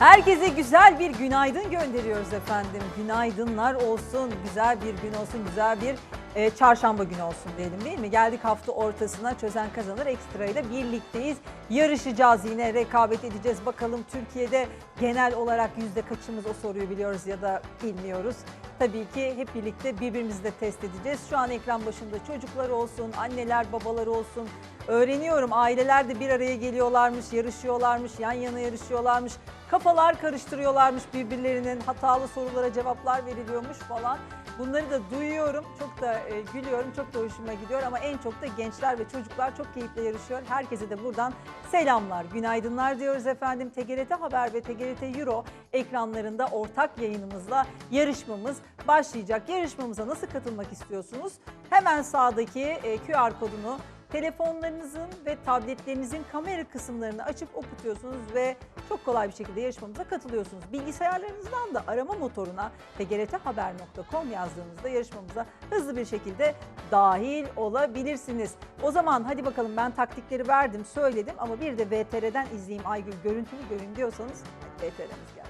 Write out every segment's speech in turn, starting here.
Herkese güzel bir günaydın gönderiyoruz efendim. Günaydınlar olsun, güzel bir gün olsun, güzel bir e, çarşamba günü olsun diyelim değil mi? Geldik hafta ortasına çözen kazanır ekstra ile birlikteyiz. Yarışacağız yine rekabet edeceğiz. Bakalım Türkiye'de genel olarak yüzde kaçımız o soruyu biliyoruz ya da bilmiyoruz. Tabii ki hep birlikte birbirimizi de test edeceğiz. Şu an ekran başında çocuklar olsun, anneler, babalar olsun. Öğreniyorum aileler de bir araya geliyorlarmış, yarışıyorlarmış, yan yana yarışıyorlarmış. Kafalar karıştırıyorlarmış birbirlerinin hatalı sorulara cevaplar veriliyormuş falan. Bunları da duyuyorum, çok da e, gülüyorum, çok da hoşuma gidiyor ama en çok da gençler ve çocuklar çok keyifle yarışıyor. Herkese de buradan selamlar, günaydınlar diyoruz efendim. TGRT Haber ve TGRT Euro ekranlarında ortak yayınımızla yarışmamız başlayacak. Yarışmamıza nasıl katılmak istiyorsunuz? Hemen sağdaki e, QR kodunu telefonlarınızın ve tabletlerinizin kamera kısımlarını açıp okutuyorsunuz ve çok kolay bir şekilde yarışmamıza katılıyorsunuz. Bilgisayarlarınızdan da arama motoruna tgrthaber.com yazdığınızda yarışmamıza hızlı bir şekilde dahil olabilirsiniz. O zaman hadi bakalım ben taktikleri verdim, söyledim ama bir de VTR'den izleyeyim Aygül görüntülü görün diyorsanız VTR'miz gelsin.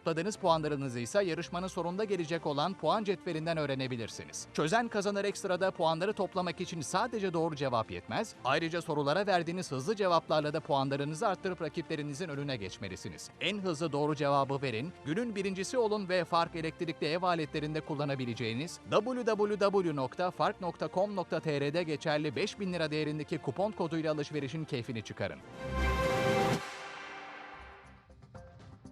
Topladığınız puanlarınızı ise yarışmanın sonunda gelecek olan puan cetvelinden öğrenebilirsiniz. Çözen Kazanır Ekstra'da puanları toplamak için sadece doğru cevap yetmez. Ayrıca sorulara verdiğiniz hızlı cevaplarla da puanlarınızı arttırıp rakiplerinizin önüne geçmelisiniz. En hızlı doğru cevabı verin, günün birincisi olun ve Fark elektrikli ev aletlerinde kullanabileceğiniz www.fark.com.tr'de geçerli 5000 lira değerindeki kupon koduyla alışverişin keyfini çıkarın.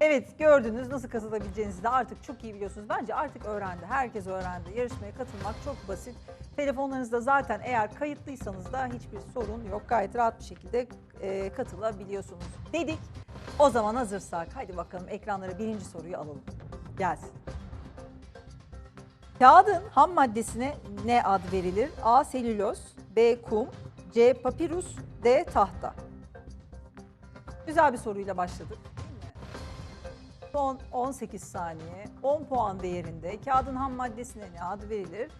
Evet gördünüz nasıl katılabileceğinizi de artık çok iyi biliyorsunuz. Bence artık öğrendi. Herkes öğrendi. Yarışmaya katılmak çok basit. Telefonlarınızda zaten eğer kayıtlıysanız da hiçbir sorun yok. Gayet rahat bir şekilde e, katılabiliyorsunuz dedik. O zaman hazırsak hadi bakalım ekranlara birinci soruyu alalım. Gelsin. Kağıdın ham maddesine ne ad verilir? A. Selüloz B. Kum C. Papirus D. Tahta Güzel bir soruyla başladık. Son 18 saniye 10 puan değerinde kağıdın ham maddesine ne adı verilir?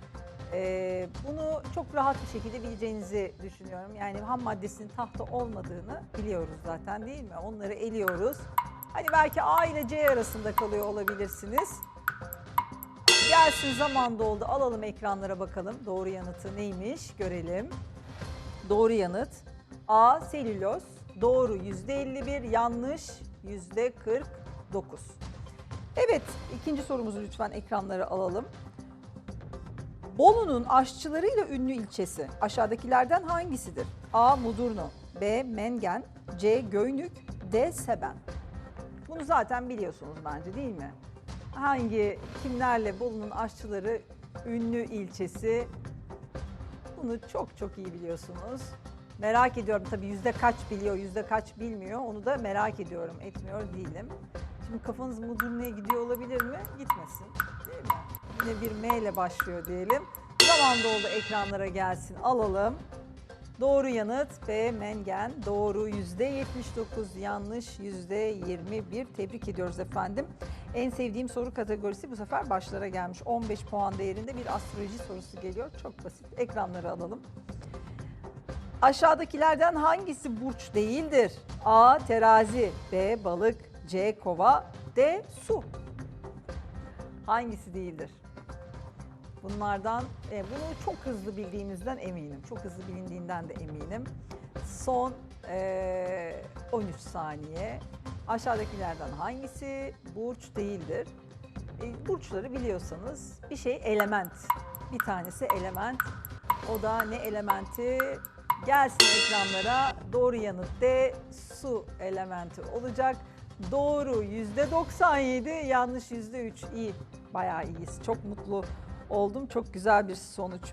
Ee, bunu çok rahat bir şekilde bileceğinizi düşünüyorum. Yani ham maddesinin tahta olmadığını biliyoruz zaten değil mi? Onları eliyoruz. Hani belki A ile C arasında kalıyor olabilirsiniz. Gelsin zaman doldu. Alalım ekranlara bakalım. Doğru yanıtı neymiş görelim. Doğru yanıt A. Selüloz. Doğru %51, yanlış %49. Evet, ikinci sorumuzu lütfen ekranlara alalım. Bolu'nun aşçılarıyla ünlü ilçesi aşağıdakilerden hangisidir? A. Mudurnu B. Mengen C. Göynük D. Seben Bunu zaten biliyorsunuz bence değil mi? Hangi, kimlerle Bolu'nun aşçıları ünlü ilçesi bunu çok çok iyi biliyorsunuz. Merak ediyorum tabii yüzde kaç biliyor, yüzde kaç bilmiyor. Onu da merak ediyorum, etmiyor değilim. Şimdi kafanız Mudurnu'ya gidiyor olabilir mi? Gitmesin. Değil mi? Yine bir M ile başlıyor diyelim. Zaman doldu ekranlara gelsin. Alalım. Doğru yanıt B. Mengen. Doğru %79, yanlış %21. Tebrik ediyoruz efendim. En sevdiğim soru kategorisi bu sefer başlara gelmiş. 15 puan değerinde bir astroloji sorusu geliyor. Çok basit. Ekranları alalım. Aşağıdakilerden hangisi burç değildir? A. Terazi B. Balık C. Kova D. Su Hangisi değildir? Bunlardan e, bunu çok hızlı bildiğinizden eminim. Çok hızlı bilindiğinden de eminim. Son e, 13 saniye. Aşağıdakilerden hangisi burç değildir? E, burçları biliyorsanız bir şey element. Bir tanesi element. O da ne elementi? Gelsin ekranlara. Doğru yanıt D. Su elementi olacak. Doğru %97, yanlış %3. İyi, bayağı iyiyiz. Çok mutlu oldum. Çok güzel bir sonuç.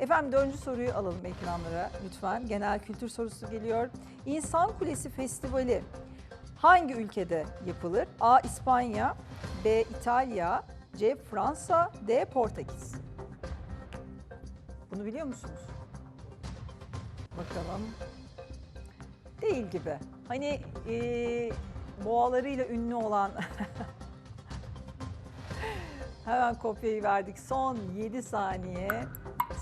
Efendim dördüncü soruyu alalım ekranlara lütfen. Genel kültür sorusu geliyor. İnsan Kulesi Festivali hangi ülkede yapılır? A. İspanya, B. İtalya, C. Fransa, D. Portekiz. Bunu biliyor musunuz? Bakalım. Değil gibi. Hani eee boğalarıyla ünlü olan Hemen kopyayı verdik. Son 7 saniye.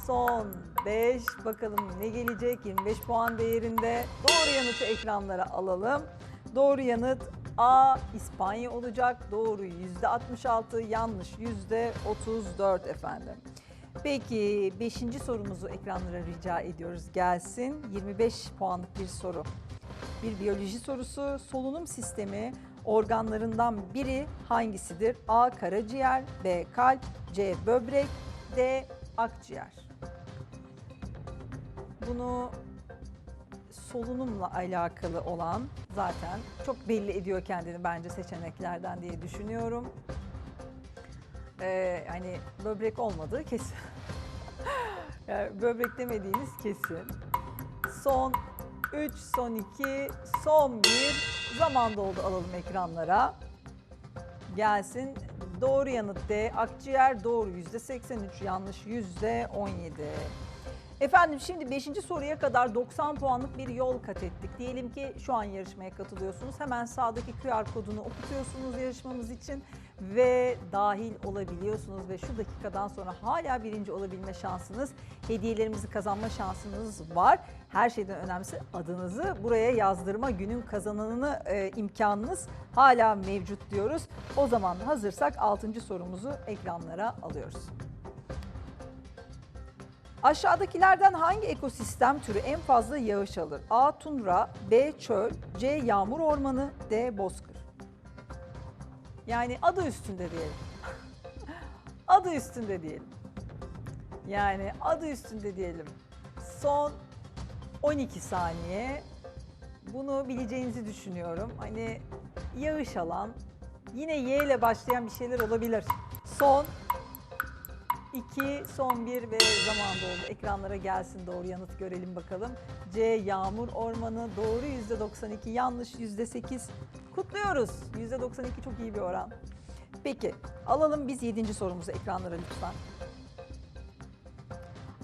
Son 5. Bakalım ne gelecek? 25 puan değerinde. Doğru yanıtı ekranlara alalım. Doğru yanıt A. İspanya olacak. Doğru %66. Yanlış %34 efendim. Peki 5. sorumuzu ekranlara rica ediyoruz. Gelsin. 25 puanlık bir soru. Bir biyoloji sorusu. Solunum sistemi organlarından biri hangisidir? A. Karaciğer, B. Kalp, C. Böbrek, D. Akciğer. Bunu solunumla alakalı olan zaten çok belli ediyor kendini bence seçeneklerden diye düşünüyorum. Ee, hani böbrek olmadığı kesin. yani böbrek demediğiniz kesin. Son 3, son 2, son 1. Zaman doldu alalım ekranlara. Gelsin. Doğru yanıt D. Akciğer doğru %83, yanlış %17. Efendim şimdi 5. soruya kadar 90 puanlık bir yol kat ettik. Diyelim ki şu an yarışmaya katılıyorsunuz. Hemen sağdaki QR kodunu okutuyorsunuz yarışmamız için ve dahil olabiliyorsunuz ve şu dakikadan sonra hala birinci olabilme şansınız, hediyelerimizi kazanma şansınız var. Her şeyden önemlisi adınızı buraya yazdırma günün kazananını e, imkanınız hala mevcut diyoruz. O zaman hazırsak 6. sorumuzu ekranlara alıyoruz. Aşağıdakilerden hangi ekosistem türü en fazla yağış alır? A. Tundra, B. Çöl, C. Yağmur ormanı, D. Bozkır. Yani adı üstünde diyelim. adı üstünde diyelim. Yani adı üstünde diyelim. Son 12 saniye. Bunu bileceğinizi düşünüyorum. Hani yağış alan, yine Y ile başlayan bir şeyler olabilir. Son 2, son 1 ve zaman doldu. Ekranlara gelsin doğru yanıt görelim bakalım. C. Yağmur ormanı doğru %92, yanlış %8. Kutluyoruz. %92 çok iyi bir oran. Peki alalım biz 7. sorumuzu ekranlara lütfen.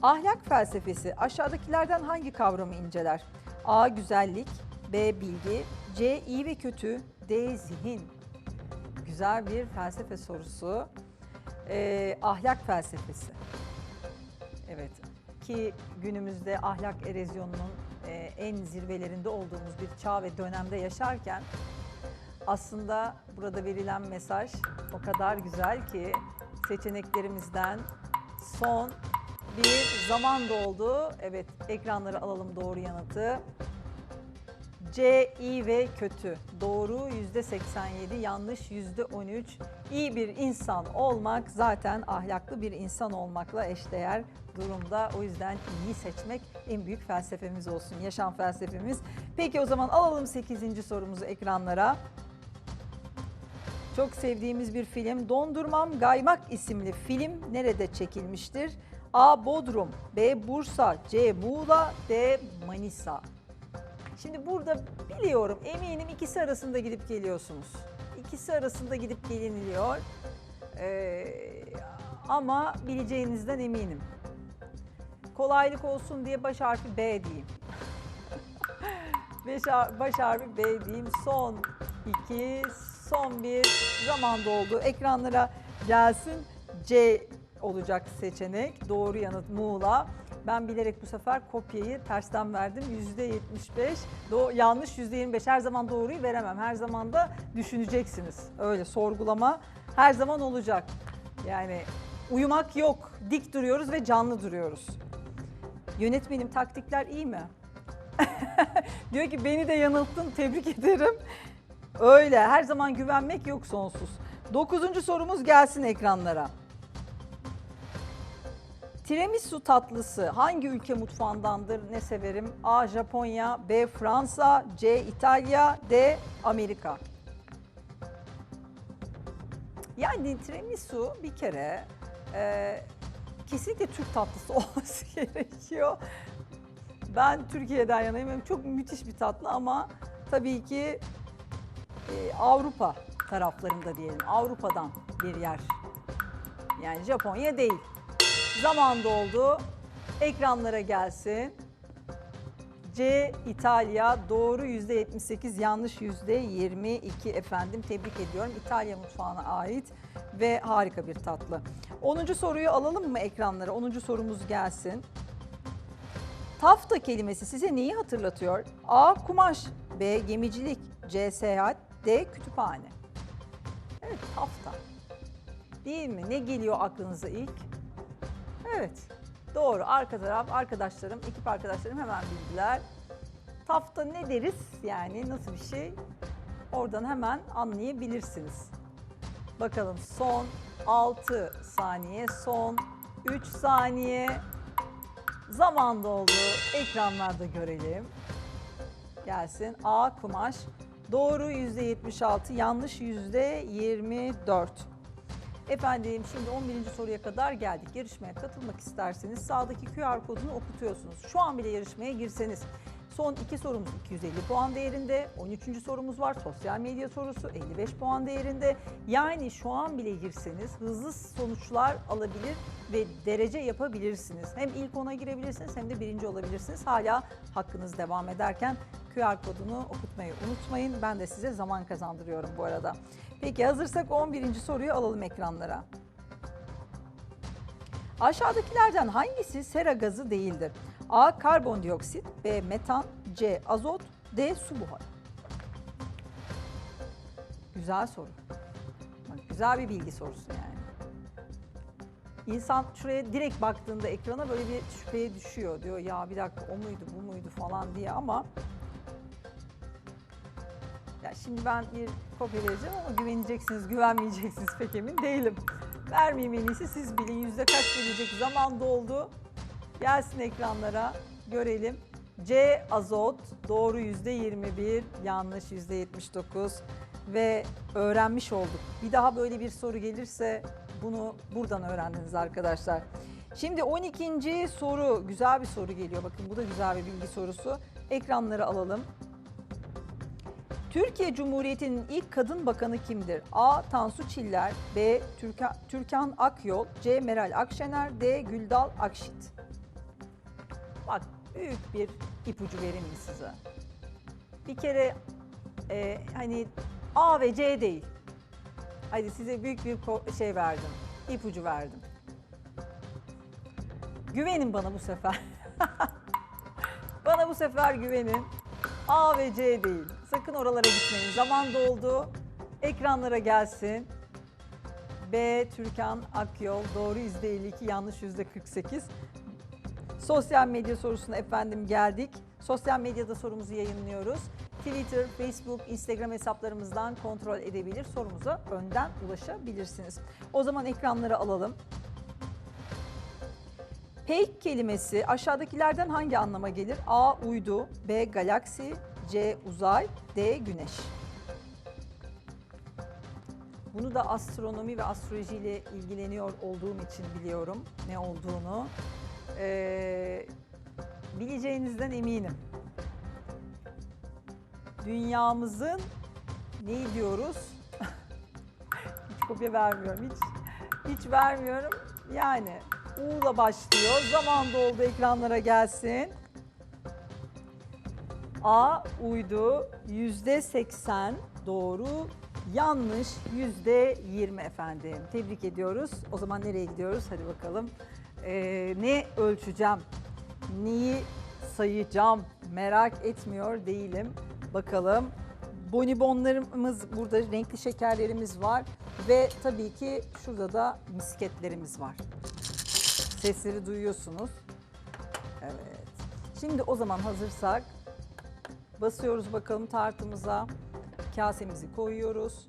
Ahlak felsefesi aşağıdakilerden hangi kavramı inceler? A. Güzellik, B. Bilgi, C. iyi ve kötü, D. Zihin. Güzel bir felsefe sorusu. Ee, ahlak felsefesi. Evet ki günümüzde ahlak erozyonunun e, en zirvelerinde olduğumuz bir çağ ve dönemde yaşarken aslında burada verilen mesaj o kadar güzel ki seçeneklerimizden son bir zaman doldu. Evet ekranları alalım doğru yanıtı. C iyi ve kötü. Doğru %87, yanlış %13. İyi bir insan olmak zaten ahlaklı bir insan olmakla eşdeğer durumda. O yüzden iyi seçmek en büyük felsefemiz olsun, yaşam felsefemiz. Peki o zaman alalım 8. sorumuzu ekranlara. Çok sevdiğimiz bir film Dondurmam Gaymak isimli film nerede çekilmiştir? A. Bodrum, B. Bursa, C. Muğla, D. Manisa. Şimdi burada biliyorum eminim ikisi arasında gidip geliyorsunuz. İkisi arasında gidip geliniliyor. Ee, ama bileceğinizden eminim. Kolaylık olsun diye baş harfi B diyeyim. Baş harfi B diyeyim. Son iki, son bir zaman doldu. Ekranlara gelsin. C olacak seçenek. Doğru yanıt Muğla. Ben bilerek bu sefer kopyayı tersten verdim. %75, do yanlış %25. Her zaman doğruyu veremem. Her zaman da düşüneceksiniz. Öyle sorgulama her zaman olacak. Yani uyumak yok. Dik duruyoruz ve canlı duruyoruz. Yönetmenim taktikler iyi mi? Diyor ki beni de yanılttın tebrik ederim. Öyle her zaman güvenmek yok sonsuz. Dokuzuncu sorumuz gelsin ekranlara. Tiramisu tatlısı hangi ülke mutfağındandır? Ne severim? A. Japonya, B. Fransa, C. İtalya, D. Amerika. Yani tiramisu bir kere e, kesinlikle Türk tatlısı olması gerekiyor. Ben Türkiye'den yanayım. Çok müthiş bir tatlı ama tabii ki e, Avrupa taraflarında diyelim. Avrupa'dan bir yer. Yani Japonya değil. Zaman doldu. Ekranlara gelsin. C İtalya doğru %78 yanlış %22 efendim tebrik ediyorum. İtalya mutfağına ait ve harika bir tatlı. 10. soruyu alalım mı ekranlara? 10. sorumuz gelsin. Tafta kelimesi size neyi hatırlatıyor? A. Kumaş B. Gemicilik C. Seyahat D. Kütüphane Evet tafta. Değil mi? Ne geliyor aklınıza ilk? Evet. Doğru. Arka taraf arkadaşlarım, ekip arkadaşlarım hemen bildiler. Tafta ne deriz? Yani nasıl bir şey? Oradan hemen anlayabilirsiniz. Bakalım son 6 saniye, son 3 saniye. Zaman doldu. Ekranlarda görelim. Gelsin. A kumaş. Doğru %76, yanlış %24. Efendim şimdi 11. soruya kadar geldik. Yarışmaya katılmak isterseniz sağdaki QR kodunu okutuyorsunuz. Şu an bile yarışmaya girseniz. Son iki sorumuz 250 puan değerinde. 13. sorumuz var sosyal medya sorusu 55 puan değerinde. Yani şu an bile girseniz hızlı sonuçlar alabilir ve derece yapabilirsiniz. Hem ilk ona girebilirsiniz hem de birinci olabilirsiniz. Hala hakkınız devam ederken QR kodunu okutmayı unutmayın. Ben de size zaman kazandırıyorum bu arada. Peki hazırsak 11. soruyu alalım ekranlara. Aşağıdakilerden hangisi sera gazı değildir? A. Karbondioksit B. Metan C. Azot D. Su buharı Güzel soru. Güzel bir bilgi sorusu yani. İnsan şuraya direkt baktığında ekrana böyle bir şüpheye düşüyor. Diyor ya bir dakika o muydu bu muydu falan diye ama ya şimdi ben bir kopya vereceğim ama güveneceksiniz, güvenmeyeceksiniz pek emin değilim. Vermeyeyim en iyisi siz bilin. Yüzde kaç gelecek zaman doldu. Gelsin ekranlara görelim. C azot doğru yüzde 21, yanlış yüzde 79 ve öğrenmiş olduk. Bir daha böyle bir soru gelirse bunu buradan öğrendiniz arkadaşlar. Şimdi 12. soru güzel bir soru geliyor. Bakın bu da güzel bir bilgi sorusu. Ekranları alalım. Türkiye Cumhuriyeti'nin ilk kadın bakanı kimdir? A. Tansu Çiller B. Türka, Türkan Akyol C. Meral Akşener D. Güldal Akşit Bak büyük bir ipucu vereyim size? Bir kere e, hani A ve C değil. Hadi size büyük bir şey verdim. ipucu verdim. Güvenin bana bu sefer. bana bu sefer güvenin. A ve C değil. Sakın oralara gitmeyin. Zaman doldu. Ekranlara gelsin. B. Türkan Akyol. Doğru %52, yanlış %48. Sosyal medya sorusuna efendim geldik. Sosyal medyada sorumuzu yayınlıyoruz. Twitter, Facebook, Instagram hesaplarımızdan kontrol edebilir. Sorumuza önden ulaşabilirsiniz. O zaman ekranları alalım. Peik kelimesi aşağıdakilerden hangi anlama gelir? A. Uydu B. Galaksi C. Uzay D. Güneş Bunu da astronomi ve astrolojiyle ilgileniyor olduğum için biliyorum ne olduğunu. Ee, bileceğinizden eminim. Dünyamızın ne diyoruz? hiç kopya vermiyorum, hiç hiç vermiyorum. Yani U'la başlıyor. Zaman doldu ekranlara gelsin. A uydu yüzde 80 doğru yanlış yüzde 20 efendim. Tebrik ediyoruz. O zaman nereye gidiyoruz? Hadi bakalım. Ee, ne ölçeceğim? Neyi sayacağım? Merak etmiyor değilim. Bakalım. Bonibonlarımız burada, renkli şekerlerimiz var ve tabii ki şurada da misketlerimiz var. Sesleri duyuyorsunuz. Evet. Şimdi o zaman hazırsak basıyoruz bakalım tartımıza. Kasemizi koyuyoruz.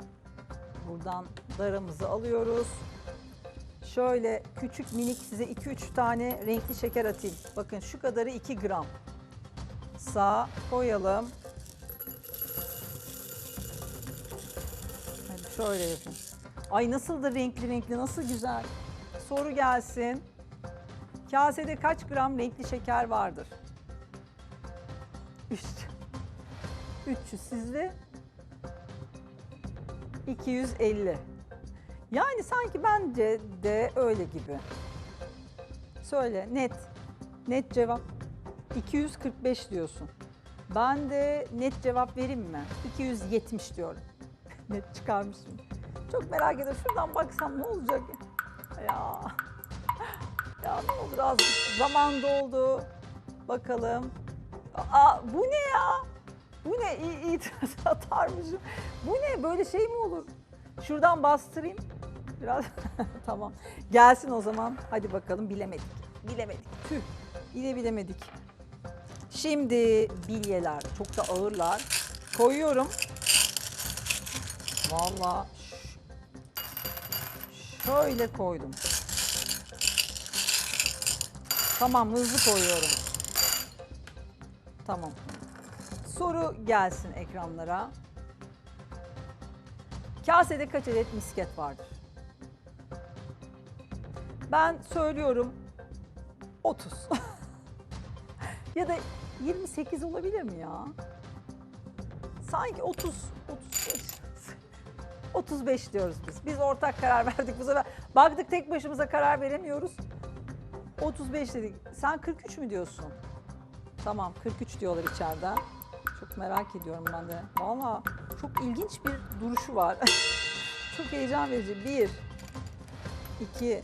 Buradan daramızı alıyoruz. Şöyle küçük minik size 2-3 tane renkli şeker atayım. Bakın şu kadarı 2 gram. Sağ koyalım. Hadi şöyle yapın. Ay nasıl da renkli renkli nasıl güzel. Soru gelsin. Kasede kaç gram renkli şeker vardır? 3. 300 sizde? 250. Yani sanki bence de öyle gibi. Söyle net. Net cevap. 245 diyorsun. Ben de net cevap vereyim mi? 270 diyorum. net çıkarmışım. Çok merak ediyorum. Şuradan baksam ne olacak? Ya. Ya ne olur az zaman doldu. Bakalım. Aa bu ne ya? Bu ne? İ- İtiraz atarmışım. Bu ne? Böyle şey mi olur? Şuradan bastırayım. Biraz tamam. Gelsin o zaman. Hadi bakalım bilemedik. Bilemedik. Tüh. Yine bilemedik. Şimdi bilyeler çok da ağırlar. Koyuyorum. Vallahi ş- şöyle koydum. Tamam hızlı koyuyorum. Tamam. Soru gelsin ekranlara. Kasede kaç adet misket vardır? Ben söylüyorum 30. ya da 28 olabilir mi ya? Sanki 30, 35. 35 diyoruz biz. Biz ortak karar verdik bu sefer. Baktık tek başımıza karar veremiyoruz. 35 dedik. Sen 43 mü diyorsun? Tamam 43 diyorlar içeriden. Çok merak ediyorum ben de. Valla çok ilginç bir duruşu var. çok heyecan verici. 1, 2,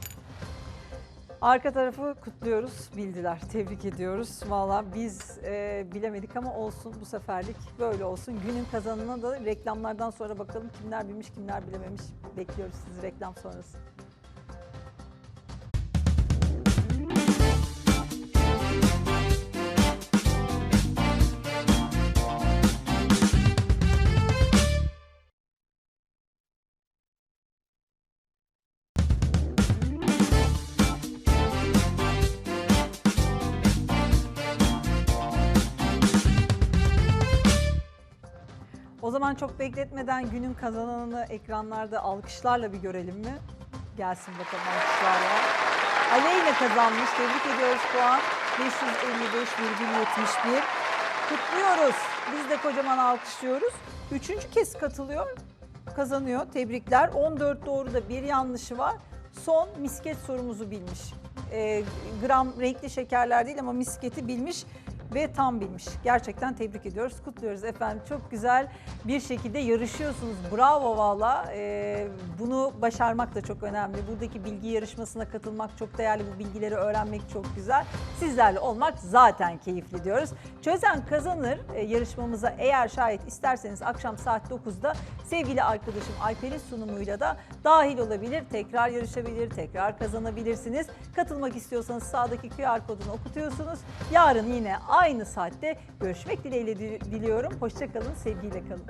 Arka tarafı kutluyoruz, bildiler. Tebrik ediyoruz. Valla biz e, bilemedik ama olsun bu seferlik böyle olsun. Günün kazanına da reklamlardan sonra bakalım kimler bilmiş, kimler bilememiş. Bekliyoruz sizi reklam sonrası. Zaman çok bekletmeden günün kazananını ekranlarda alkışlarla bir görelim mi? Gelsin bakalım alkışlarla. Aleyna kazanmış. Tebrik ediyoruz puan. 555,71. Kutluyoruz. Biz de kocaman alkışlıyoruz. Üçüncü kez katılıyor. Kazanıyor. Tebrikler. 14 doğru da bir yanlışı var. Son misket sorumuzu bilmiş. Ee, gram renkli şekerler değil ama misketi bilmiş ve tam bilmiş. Gerçekten tebrik ediyoruz, kutluyoruz efendim. Çok güzel bir şekilde yarışıyorsunuz. Bravo valla. Ee, bunu başarmak da çok önemli. Buradaki bilgi yarışmasına katılmak çok değerli. Bu bilgileri öğrenmek çok güzel. Sizlerle olmak zaten keyifli diyoruz. Çözen kazanır Ee, yarışmamıza eğer şayet isterseniz akşam saat 9'da sevgili arkadaşım Alper'in sunumuyla da dahil olabilir. Tekrar yarışabilir, tekrar kazanabilirsiniz. Katılmak istiyorsanız sağdaki QR kodunu okutuyorsunuz. Yarın yine saatte görüşmek dileğiyle di- diliyorum. Hoşçakalın, sevgiyle kalın.